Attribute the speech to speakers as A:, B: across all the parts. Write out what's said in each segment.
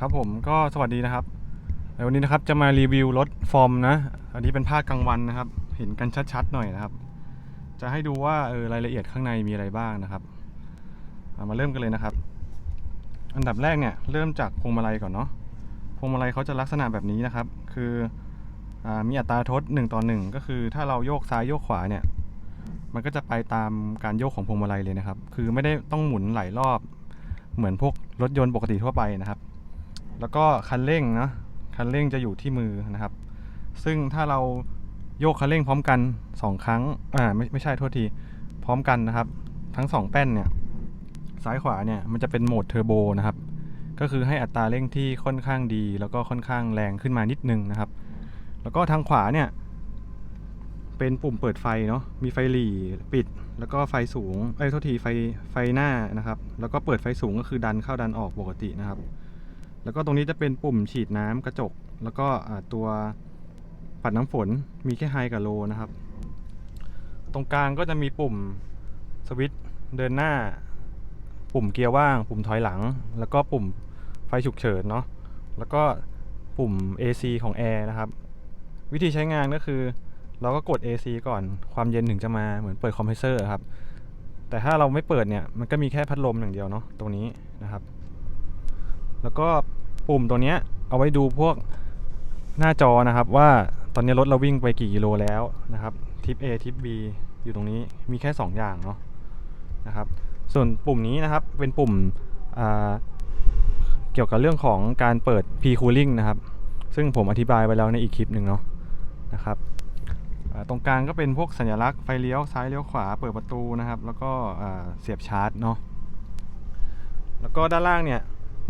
A: ครับผมก็สวัสดีนะครับวันนี้นะครับจะมารีวิวรถฟอร์มนะอันนี้เป็นภาคกลางวันนะครับ เห็นกันชัดๆหน่อยนะครับ จะให้ดูว่าเออรายละเอียดข้างในมีอะไรบ้างนะครับามาเริ่มกันเลยนะครับ อันดับแรกเนี่ยเริ่มจากพวงมาลัยก่อนเนาะพวงมาลัยเขาจะลักษณะแบบนี้นะครับ คืออมีอัตราทด1ต่อ1ก็คือถ้าเราโยกซ้ายโยกขวาเนี่ย มันก็จะไปตามการโยกของพวงมาลัยเลยนะครับ คือไม่ได้ต้องหมุนหลายรอบเหมือนพวกรถยนต์ปกติทั่วไปนะครับ แล้วก็คันเร่งนะคันเร่งจะอยู่ที่มือนะครับ ซึ่งถ้าเราโยกคันเร่งพร้อมกัน 2 ครั้งอ่าไม่ไม่ใช่โทษทีพร้อมกันนะครับ ทั้ง 2 แป้นเนี่ยซ้ายขวาเนี่ยมันจะเป็นโหมดเทอร์โบนะครับ ก็คือให้อัตราเร่งที่ค่อนข้างดี แล้วก็ค่อนข้างแรงขึ้นมานิดนึงนะครับ แล้วก็ทางขวาเนี่ยเป็นปุ่มเปิดไฟเนาะมีไฟหลีปิด แล้วก็ไฟสูงเอ้ยโทษทีไฟไฟหน้านะครับ แล้วก็เปิดไฟสูงก็คือดันเข้าดันออกปกตินะครับ แล้วก็ตรงนี้จะเป็นปุ่มฉีดน้ำกระจก แล้วก็ตัวปัดน้ำฝนมีแค่ไฮกับโลนะครับ ตรงกลางก็จะมีปุ่มสวิตช์เดินหน้า ปุ่มเกียร์ว่าง ปุ่มถอยหลัง แล้วก็ปุ่มไฟฉุกเฉินเนาะแล้วก็ปุ่ม AC ของแอร์นะครับ วิธีใช้งานก็คือ เราก็กด AC ก่อนความเย็นถึงจะมาเหมือนเปิดคอมเพรสเซอร์ครับ แต่ถ้าเราไม่เปิดเนี่ย มันก็มีแค่พัดลมอย่างเดียวเนาะตรงนี้นะครับ แล้วก็ปุ่มตัวเนี้ยเอาไว้ดูพวกหน้าจอนะครับว่าตอนนี้รถเราวิ่งไปกี่กิโลแล้วนะครับทิป A ทิป B อยู่ตรงนี้มีแค่ 2 อย่างเนาะนะครับส่วนปุ่มนี้นะครับเป็นปุ่มเกี่ยวกับเรื่องของการเปิด P cooling นะครับ ซึ่งผมอธิบายไปแล้วในอีกคลิปหนึ่งเนาะนะครับตรงกลางก็เป็นพวกสัญลักษณ์ไฟเลี้ยวซ้ายเลี้ยวขวาเปิดประตูนะครับ แล้วก็เสียบชาร์จเนาะแล้วก็ด้านล่างเนี่ย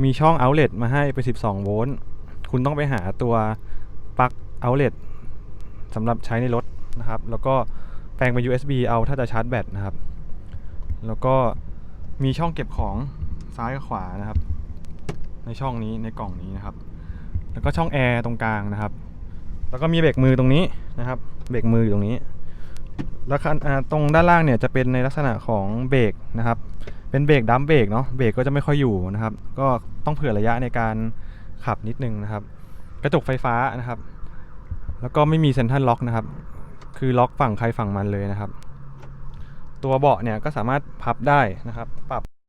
A: มีช่อง outlet มาให้เป็น12 โวลต์ คุณต้องไปหาตัวปลั๊ก outlet สำหรับใช้ในรถนะครับ แล้วก็แปลงเป็น USB เอาถ้าจะชาร์จแบตนะครับ แล้วก็มีช่องเก็บของซ้ายกับขวานะครับ ในช่องนี้ในกล่องนี้นะครับ แล้วก็ช่องแอร์ตรงกลางนะครับ แล้วก็มีเบรกมือตรงนี้นะครับ เบรกมืออยู่ตรงนี้ แล้วตรงด้านล่างเนี่ยจะเป็นในลักษณะของเบรกนะครับ เป็นเบรกดัมเบรกเนาะเบรกก็จะไม่ค่อยอยู่นะครับ ก็ต้องเผื่อระยะในการขับนิดนึงนะครับ กระจกไฟฟ้านะครับ แล้วก็ไม่มีเซ็นทรัลล็อกนะครับ คือล็อกฝั่งใครฝั่งมันเลยนะครับ ตัวเบาะเนี่ยก็สามารถพับได้นะครับ ปรับ